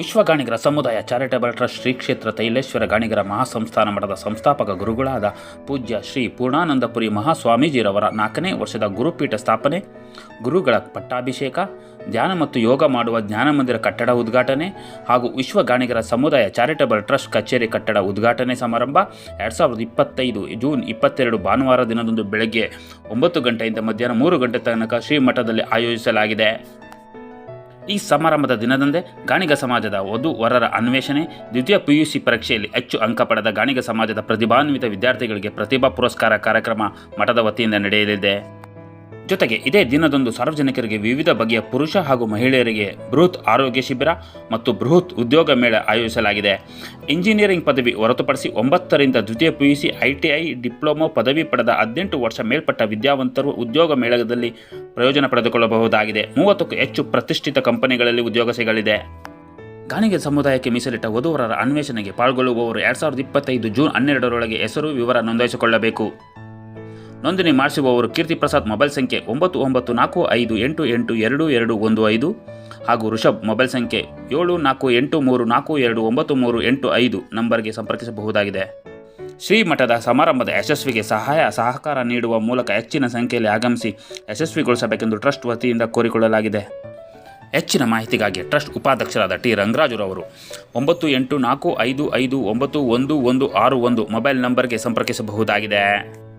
ವಿಶ್ವ ಗಾಣಿಗರ ಸಮುದಾಯ charitable trust Shri ಕ್ಷೇತ್ರ ತೈಲೇಶ್ವರ ಗಾಣಿಗರ ಮಹಾಸಂಸ್ಥಾನ ಮಠದ ಸಂಸ್ಥಾಪಕ ಗುರುಗಳಾದ ಪೂಜ್ಯ ಶ್ರೀ ಪೂರ್ಣಾನಂದಪುರಿ ಮಹಾಸ್ವಾಮೀಜಿರವರ ನಾಲ್ಕನೇ ವರ್ಷದ ಗುರುಪೀಠ ಸ್ಥಾಪನೆ, ಗುರುಗಳ ಪಟ್ಟಾಭಿಷೇಕ, ಧ್ಯಾನ ಮತ್ತು ಯೋಗ ಮಾಡುವ ಜ್ಞಾನ ಮಂದಿರ ಕಟ್ಟಡ ಉದ್ಘಾಟನೆ ಹಾಗೂ ವಿಶ್ವ ಗಾಣಿಗರ ಸಮುದಾಯ ಚಾರಿಟಬಲ್ ಟ್ರಸ್ಟ್ ಕಚೇರಿ ಕಟ್ಟಡ ಉದ್ಘಾಟನೆ ಸಮಾರಂಭ ಎರಡು ಸಾವಿರದ ಇಪ್ಪತ್ತೈದು ಜೂನ್ ಇಪ್ಪತ್ತೆರಡು ಭಾನುವಾರ ದಿನದಂದು ಬೆಳಗ್ಗೆ ಒಂಬತ್ತು ಗಂಟೆಯಿಂದ ಮಧ್ಯಾಹ್ನ ಮೂರು ಗಂಟೆ ತನಕ ಶ್ರೀಮಠದಲ್ಲಿ ಆಯೋಜಿಸಲಾಗಿದೆ. ಈ ಸಮಾರಂಭದ ದಿನದಂದೇ ಗಾಣಿಗ ಸಮಾಜದ ವಧು ವರರ ಅನ್ವೇಷಣೆ, ದ್ವಿತೀಯ ಪಿಯುಸಿ ಪರೀಕ್ಷೆಯಲ್ಲಿ ಹೆಚ್ಚು ಅಂಕ ಪಡೆದ ಗಾಣಿಗ ಸಮಾಜದ ಪ್ರತಿಭಾನ್ವಿತ ವಿದ್ಯಾರ್ಥಿಗಳಿಗೆ ಪ್ರತಿಭಾ ಪುರಸ್ಕಾರ ಕಾರ್ಯಕ್ರಮ ಮಠದ ವತಿಯಿಂದ ನಡೆಯಲಿದೆ. ಜೊತೆಗೆ ಇದೇ ದಿನದಂದು ಸಾರ್ವಜನಿಕರಿಗೆ ವಿವಿಧ ಬಗೆಯ ಪುರುಷ ಹಾಗೂ ಮಹಿಳೆಯರಿಗೆ ಬೃಹತ್ ಆರೋಗ್ಯ ಶಿಬಿರ ಮತ್ತು ಬೃಹತ್ ಉದ್ಯೋಗ ಮೇಳ ಆಯೋಜಿಸಲಾಗಿದೆ. ಇಂಜಿನಿಯರಿಂಗ್ ಪದವಿ ಹೊರತುಪಡಿಸಿ ಒಂಬತ್ತರಿಂದ ದ್ವಿತೀಯ ಪಿಯುಸಿ ಐಟಿಐ ಡಿಪ್ಲೊಮೊ ಪದವಿ ಪಡೆದ ಹದಿನೆಂಟು ವರ್ಷ ಮೇಲ್ಪಟ್ಟ ವಿದ್ಯಾವಂತರು ಉದ್ಯೋಗ ಮೇಳದಲ್ಲಿ ಪ್ರಯೋಜನ ಪಡೆದುಕೊಳ್ಳಬಹುದಾಗಿದೆ. ಮೂವತ್ತಕ್ಕೂ ಹೆಚ್ಚು ಪ್ರತಿಷ್ಠಿತ ಕಂಪನಿಗಳಲ್ಲಿ ಉದ್ಯೋಗ ಸಿಗಲಿದೆ. ಗಾನಿಗೆ ಸಮುದಾಯಕ್ಕೆ ಮೀಸಲಿಟ್ಟ ವಧುವರರ ಅನ್ವೇಷಣೆಗೆ ಪಾಲ್ಗೊಳ್ಳುವವರು ಎರಡು ಸಾವಿರದ ಇಪ್ಪತ್ತೈದು ಜೂನ್ ಹನ್ನೆರಡರೊಳಗೆ ಹೆಸರು ವಿವರ ನೋಂದಾಯಿಸಿಕೊಳ್ಳಬೇಕು. ನೋಂದಣಿ ಮಾಡಿಸುವವರು ಕೀರ್ತಿ ಪ್ರಸಾದ್ ಮೊಬೈಲ್ ಸಂಖ್ಯೆ ಒಂಬತ್ತು ಒಂಬತ್ತು ನಾಲ್ಕು ಐದು ಎಂಟು ಎಂಟು ಎರಡು ಎರಡು ಒಂದು ಐದು ಹಾಗೂ ಋಷಭ್ ಮೊಬೈಲ್ ಸಂಖ್ಯೆ ಏಳು ನಾಲ್ಕು ಎಂಟು ಮೂರು ನಾಲ್ಕು ಎರಡು ಒಂಬತ್ತು ಮೂರು ಎಂಟು ಐದು ನಂಬರ್ಗೆ ಸಂಪರ್ಕಿಸಬಹುದಾಗಿದೆ. ಶ್ರೀಮಠದ ಸಮಾರಂಭದ ಯಶಸ್ವಿಗೆ ಸಹಾಯ ಸಹಕಾರ ನೀಡುವ ಮೂಲಕ ಹೆಚ್ಚಿನ ಸಂಖ್ಯೆಯಲ್ಲಿ ಆಗಮಿಸಿ ಯಶಸ್ವಿಗೊಳಿಸಬೇಕೆಂದು ಟ್ರಸ್ಟ್ ವತಿಯಿಂದ ಕೋರಿಕೊಳ್ಳಲಾಗಿದೆ. ಹೆಚ್ಚಿನ ಮಾಹಿತಿಗಾಗಿ ಟ್ರಸ್ಟ್ ಉಪಾಧ್ಯಕ್ಷರಾದ ಟಿ ರಂಗರಾಜುರವರು ಒಂಬತ್ತು ಎಂಟು ನಾಲ್ಕು ಐದು ಐದು ಒಂಬತ್ತು ಒಂದು ಒಂದು ಆರು ಒಂದು ಮೊಬೈಲ್ ನಂಬರ್ಗೆ ಸಂಪರ್ಕಿಸಬಹುದಾಗಿದೆ.